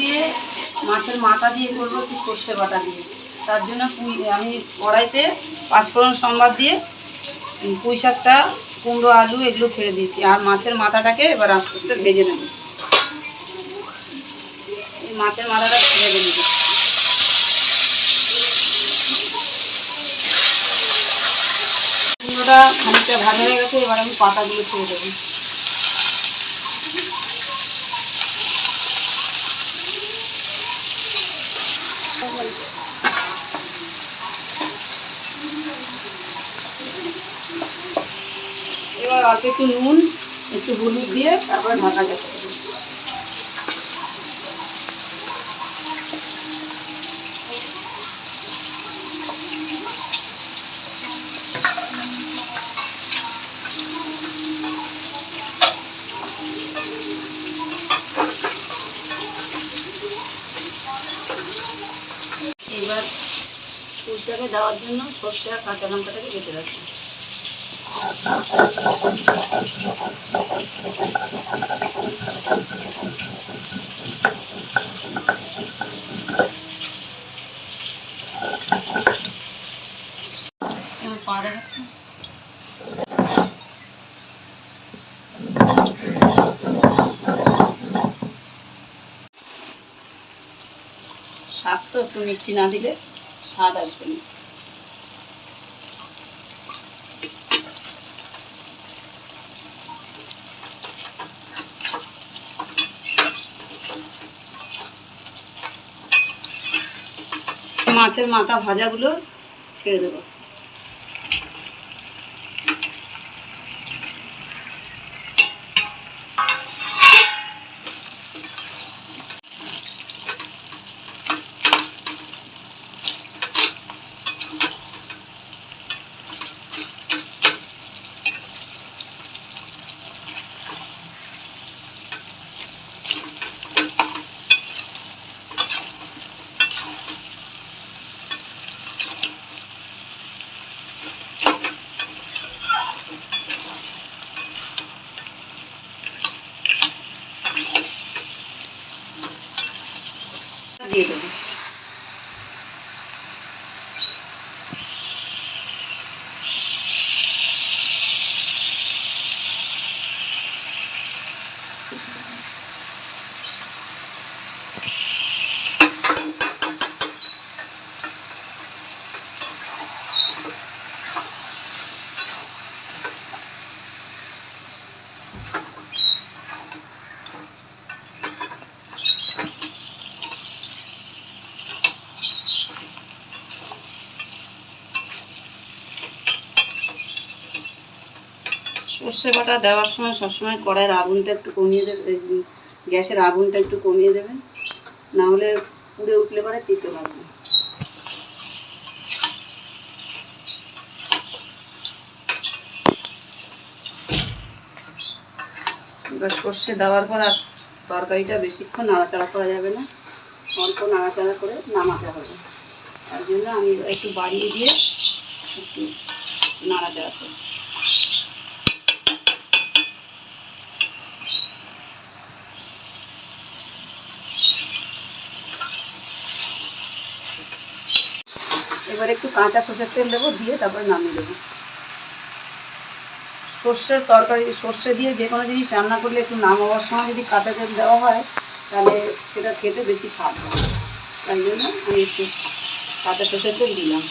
দিয়ে, মাছের মাথা দিয়ে করব, একটু সর্ষে বাটা দিয়ে। তার জন্য পুঁই আমি কড়াইতে পাঁচফোড়ন সম্বাদ দিয়ে পুঁই শাকটা, কুমড়ো, আলু এগুলো ছেড়ে দিয়েছি। আর মাছের মাথাটাকে এবার আস্তে আস্তে ভেজে নেব। এই মাছের মাথাটা ভেজে নেব। কুমড়োটা খানিকটা ভাজা হয়ে গেছে, এবার আমি পাতাগুলো ছেড়ে দেবো। এবার অল্প একটু নুন, একটু হলুদ দিয়ে তারপরে ঢাকা যাবে এবার সরষেটাকে দেওয়ার জন্য সর্ষে আর কাঁচা লঙ্কাটাকে কেটে রাখছি স্বাদ তো একটু মিষ্টি না দিলে স্বাদ আসবে না। মাছের মাথা ভাজাগুলো ছেড়ে দেবো দিয়ে দেবো সর্ষে বাটা দেওয়ার সময় সবসময় কড়াইয়ের আগুনটা একটু কমিয়ে দেবে গ্যাসের আগুনটা একটু কমিয়ে দেবেন। না হলে পুড়ে উঠলে পরে তিতে লাগবে। এবার সর্ষে দেওয়ার পর আর তরকারিটা বেশিক্ষণ নাড়াচাড়া করা যাবে না। অল্প নাড়াচাড়া করে নামাতে হবে। তার জন্য আমি একটু বাড়িয়ে দিয়ে একটু নাড়াচাড়া করছি। এবার একটু কাঁচা সর্ষের তেল দেবো, দিয়ে তারপরে নামিয়ে দেবো। সর্ষের তরকারি, সর্ষে দিয়ে যে কোনো জিনিস রান্না করলে একটু নামাবার সময় যদি কাঁচা তেল দেওয়া হয়, তাহলে সেটা খেতে বেশি স্বাদ হয়। তাই জন্য আমি একটু কাঁচা সর্ষের তেল দিলাম।